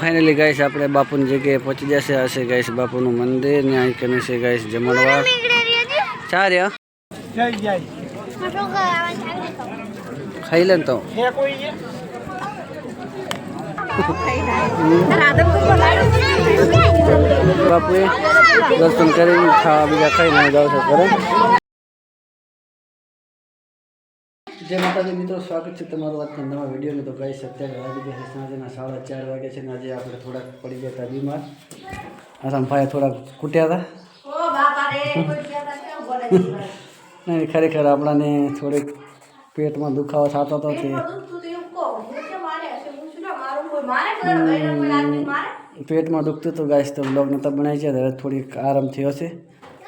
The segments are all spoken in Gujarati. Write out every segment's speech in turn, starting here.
ફાઇનલી ગાઈસ આપણે બાપુની જગ્યાએ પહોંચી જશે. હશે ગાઈસ બાપુનું મંદિર ને અહીં કને છે ગાઈસ જમણવાર. ચા રહ્યા જય જય ખાઈ લે તો. બાપુએ દર્શન કરીને ખાવા બીજા ખાઈને જાવ છે ઘરે. જય માતાજી મિત્રો સ્વાગત છે તમારું આજના નવા વિડીયોમાં. તો ગાઈસ અત્યારે વાગી ગયા સાંજના સાડા ચાર વાગે છે ને આજે આપણે થોડાક પડી ગયા હતા બીમાર. આસામ ભાઈ થોડાક કૂટ્યા હતા. નહીં ખરેખર આપણાને થોડીક પેટમાં દુખાવો થતો હતો તે પેટમાં દુખતું હતું ગાઈસ તો બ્લોગ નહોતા બનાવી છે હવે થોડીક આરામ થયો છે.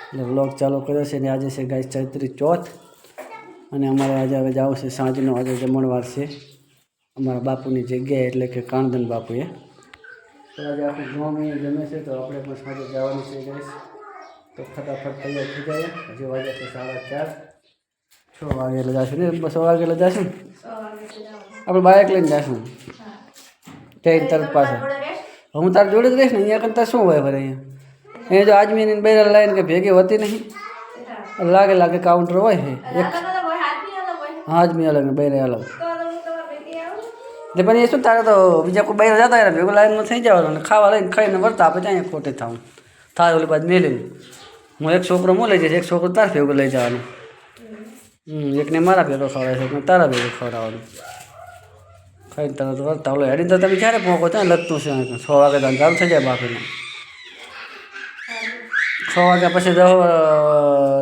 એટલે બ્લોગ ચાલુ કર્યો છે ને આજે છે ગાઈસ ચૈત્રી ચોથ. અને અમારે આજે હવે જવું છે સાંજનો આજે જમણવાર છે અમારા બાપુની જગ્યાએ એટલે કે કાણદન બાપુએ. તો આજે આખું ગામ જમે છે તો આપણે પણ સાંજે જવાનું છે ગઈશ તો ફટાફટ તૈયાર થઈ જાય હજી વાગ્યા છે સાડા ચાર. છ વાગે એટલે જશું ને? બસો વાગે એટલે જશું આપણે બાઇક લઈને જશું. ટ્રેન તરત પાસે હું તાર જોડે જ રહીશ ને? અહીંયા કરતા શું હોય ભરે અહીંયા? અહીંયા જો આજમીની બે લાઈન કે ભેગી હોતી નહીં. લાગે લાગે કાઉન્ટર હોય છે જ આજમી અલગ બેરે અલગ. એટલે પણ એ શું તારે તો બીજા કોઈ બહાર જતા રહ્યા ભેગું લાઈનમાં થઈ જવાનું ખાવા લઈને ખાઈને વર્તા આપણે ત્યાં ખોટે થવું થાય ઓલી બાદ મેલીને. હું એક છોકરો હું લઈ જઈશ, એક છોકરો તાર ભેગું લઈ જવાનું. હમ, એકને મારા ભેગો ખવડાવે છે તારા ભેગો ખવડાવવાનું. ખાઈને તરત વર્તા ઓલો હેડીને તો તમે ક્યારે પહોંચો ત્યાં? લગતું છે છ વાગે તો ચાલુ થઈ જાય બાપીને. છ વાગ્યા પછી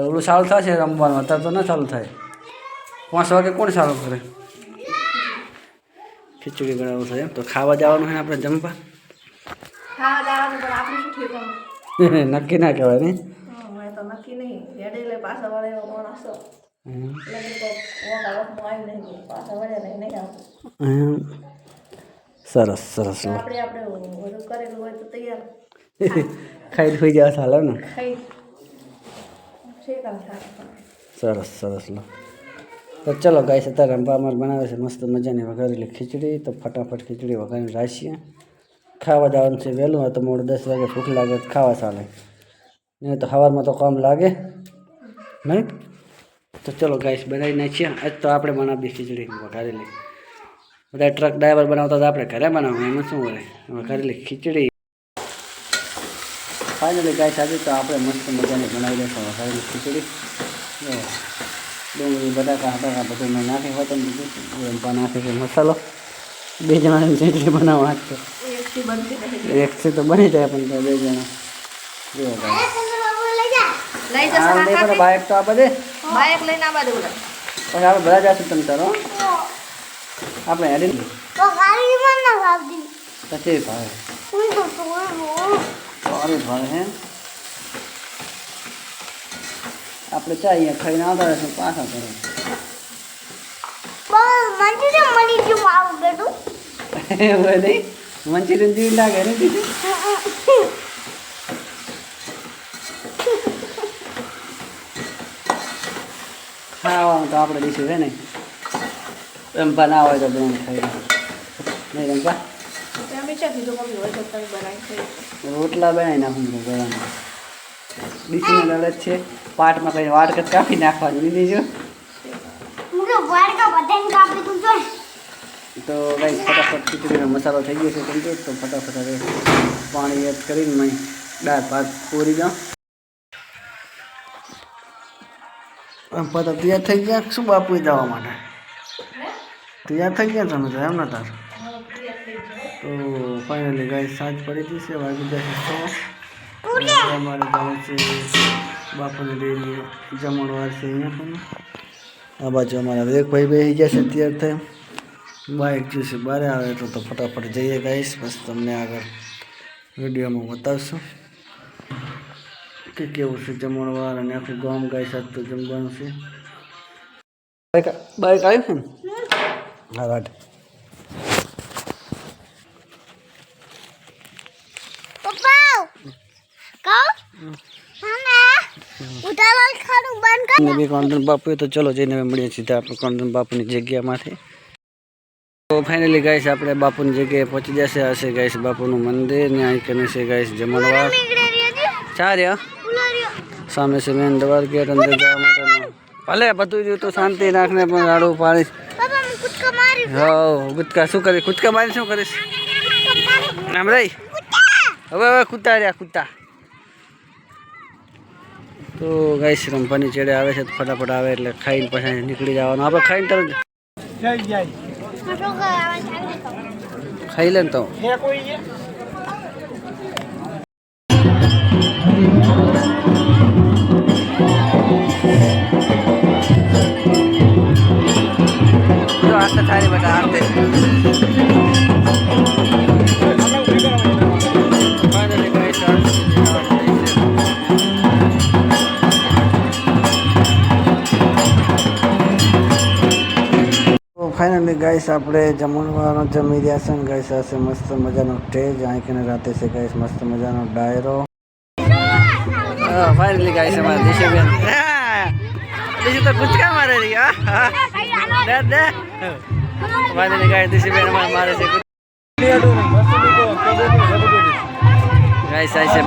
ઓલું ચાલુ થશે રમવાનું, અત્યારે તો ના ચાલુ થાય. પાંચ વાગે કોણ ચાલુ કરે? ખીચડી બનાવવું છે એમ. તો ખાવા જવાનું છે ને આપણે જમવા? નક્કી ના કહેવાય. હમ. સરસ સરસ. ખાઈ થઈ જવા ચાલે ને. સરસ સરસ. લો. તો ચલો ગાય અત્યારે અમારે બનાવે છે, મસ્ત મજાની વઘારેલી ખીચડી. તો ફટાફટ ખીચડી વઘારીને રાખીએ ખાવા જવાનું છે વહેલું હોય તો મોડું દસ વાગે ભૂખ લાગે તો ખાવા ચાલે. નહીં તો સવારમાં તો કામ લાગે, નહીં? તો ચલો ગાઈસ, બનાવી નાખીએ આજ તો આપણે બનાવીએ ખીચડી વઘારેલી. બધા ટ્રક ડ્રાઈવર બનાવતા તો આપણે ઘરે બનાવવું એમાં શું હોય? વઘારેલી ખીચડી. ફાઇનલી ગાય આજે તો આપણે મસ્ત મજાની બનાવી દઈશું વઘારેલી ખીચડી. ડુંગળી બટાકા બટાકા બધું મેં નાખી હોય તો બીજું રંપા નાખે છે મસાલો. બે જણાની ખીચડી બનાવવા જ છે. એકથી તો બની જાય પણ તો બે જણા જો. હા બે બધા બાઇક તો આ બધે. બાઇક લઈને આવવા દેવું પછી આપણે બધા જશું તમે તારો આપણે હેડી પછી ભાવે સારું ભાવે હે. આપણે ચા અહીંયા ખાઈને આવતા રહીશું પાછા કરે નહીં? મંચુરિયન જેવી લાગે ને બીજું? ખાવાનું તો આપણે દીશું છે ને. રંપા ના હોય તો બેન ખાઈ નહીં ખાઈ રોટલા બનાવી નાખું દીકરીને લલત છે. પાટમાં કઈ વાટકત કાપી નાખવાની લીધી જો તો કઈ ફટાફટ ખીચડીનો મસાલો થઈ ગયો છે સમજો તો ફટાફટ હવે પાણી એડ કરીને મેં દાળ ભાત પૂરી જાઉં પતા તૈયાર થઈ ગયા શું બાપુ જવા માટે? તૈયાર થઈ ગયા તમે તો એમ ને તાર? તો ફાઇનલી ગાય સાંજ પડી ગઈ છે વાગી જશે તો અમારે જવું છે બાપુને ડેરી જમણવાર છે અહીંયા પણ. આ બાજુ અમારા એક ભાઈ બેસી ગયા છે તૈયાર થઈ બાઇક જે છે બારે આવે તો તો ફટાફટ જઈએ ગાઈશ બસ તમને આગળ વિડીયોમાં બતાવશું. કે કેવું છે જમણવાર અને આખું ગામ ગાય સાથે તો જમવાનું છે. બાઇક બાઇક આવ્યું છે ને? હા રાટ ને બી કોંદન બાપુ તો ચલો જઈને હવે મળીએ સીધા આપણે કોંદન બાપુની જગ્યામાંથી તો ફાઇનલી ગાઈસ આપણે બાપુની જગ્યાએ પહોંચી જશે. હશે ગાઈસ બાપુનું મંદિર ને અહીં કને છે ગાઈસ જમણવાર. ચા રહ્યા સામે છે મેન દ્વાર ગેટ અંદર જવા માટેનો. ભલે બધું રહ્યું તો શાંતિ રાખને પણ રાડું પાડીશ. હા ગુટકા શું કરીશ? ગુટકા મારી શું કરીશ? આમ રહી? હવે હવે કૂતા રહ્યા કૂતા તો ગાઈશ રંભાની ચેડે આવે છે તો ફટાફટ આવે એટલે ખાઈને પછી નીકળી જવાનું. આપણે ખાઈને તરત ખાઈ લે ને તો. ફાઇનલી ગાઈસ, આપણે જમણવાનો જમી રહ્યા છે ગાઈસ હશે મસ્ત મજાનો ટેજ આંખીને રાતે છે ગાઈસ, મસ્ત મજાનો ડાયરો. ફાઇનલી ગાઈસ, અમારા દિશુબેન. દિશુ તો કૂદકા મારે રહી. ફાઇનલી ગાઈસ, દિશુબેન અમારે મારે છે. ગાઈસ, આ છે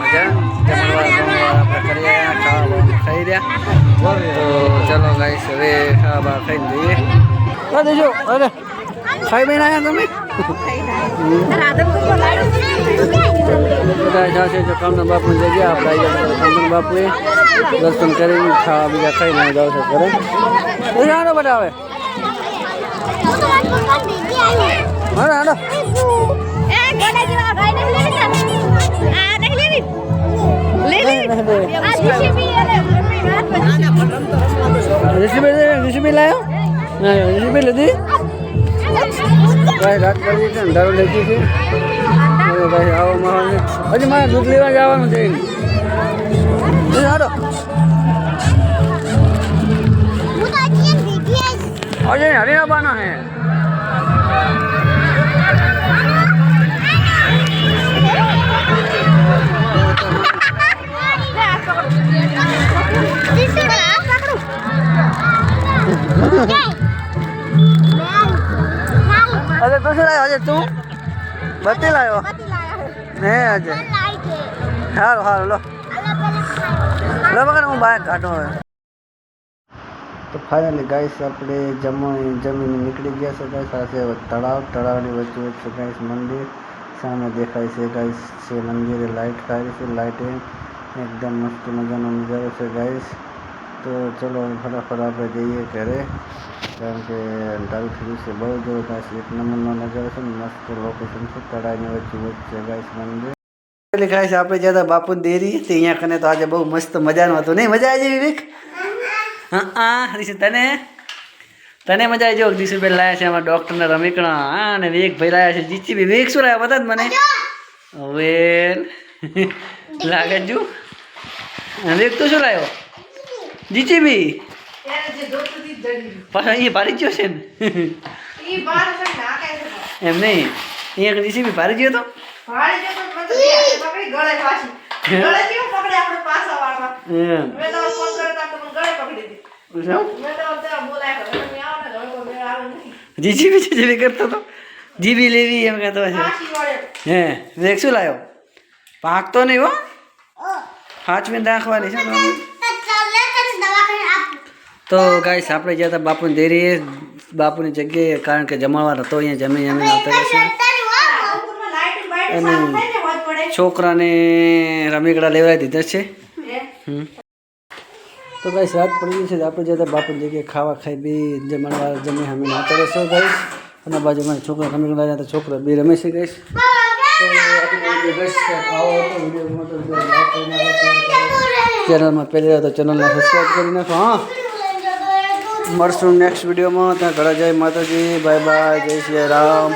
મજા. જમણવાર આપણે કરી ખાઈ રહ્યા. તો ચલો ગાઈસ, હવે ખાવા ખાઈ ખાઈને જઈએ હા દેજો અરે ખાઈ બેન આવ્યા તમે બધા જાશે જો કામના બાપુની જગ્યા આપણે આવી ગયા કામના બાપુએ દર્શન કરીને ખાવા બીજા ખાઈને જાવ છો ઘરે તો હાલો બધા હવે હાલો હાલો ઋષિભાઈ ઋષિભાઈ લાયો ના ઋષિભાઈ લીધી ભાઈ રાત કરી છે અંધારો લેતી છે ભાઈ આવો માહોલ હજી મારે દૂધ લેવા જવાનું છે હારો. અજય હરી આવવાનો હે. અરે તું શું લાવ્યો અજય તું બત્તી લાવ્યો હે અજય સારું સારું લો લો બગડ હું બહાર કાઢું હવે તો ફાઇનલી ગાઈસ આપણે જમણી જમીને નીકળી ગયા છે ગાઈસ આ છે તળાવ તળાવની વચ્ચે વચ્ચે ગાઈસ મંદિર સામે દેખાય છે ગાઈસ છે મંદિરે લાઇટ કાઢી છે લાઇટિંગ એકદમ મસ્ત મજાનો નજારો છે ગાઈસ તો ચલો ફટાફટ આપણે જઈએ ઘરે કારણ કે અંધારું છે બહુ જોર ગાઈસ એક નંબરનો નજારો છે ને મસ્ત લોકેશન છે તળાવની વચ્ચે વચ્ચે ગાઈસ મંદિર. એટલે ગાઈસ આપણે જ્યાં હતા બાપુ દેરી તે અહીંયા કને તો આજે બહુ મસ્ત મજાનું હતું. નહીં મજા આવી વિવેક હા હા રીશુ તને? તને મજા આવી જો દિશુભાઈ લાયા છે અમારા ડૉક્ટરના રમીકણા. હા અને વિવેકભાઈ લાયા છે. જીચી બી વિવેક શું લાયા બધા જ મને? હવે લાગે જુ વિવેક તું શું લાવ્યો જીચી પાછો અહીંયા ભારી ગયો છે ને એમ નહીં. અહીંયા જીસીબી ભારી ગયો તો? જીસીબી છે જેવી કરતો તો. જીબી લેવી એમ કહેતો છે. હે વેગ શું લાવ્યો પાકતો નહીં હો. હાચવીને રાખવાની છે. તો ગાઈસ આપણે ગયા હતા બાપુની દેરીએ. બાપુની જગ્યાએ કારણ કે જમાડવાનો હતો અહીંયા જમી જમીને આવતા રહેશે છોકરાને રમીકડા લેવડાવી દીધા છે. તો ગાઈસ રાત પડી ગઈ છે આપણે જતા બાપુની જગ્યાએ ખાવા ખાઈ બી જમાડવા જમી અમે આવતા રહેશો ગાઈસ અને બાજુમાં છોકરા રમીકડા જતા છોકરા બી રમે છે ગાઈસ. ચેનલમાં પહેલી વાર તો ચેનલને સબસ્ક્રાઈબ કરી નાખો હા. મળશું નેક્સ્ટ વિડીયોમાં ત્યાં ઘરે જય માતાજી. બાય બાય જય શ્રી રામ.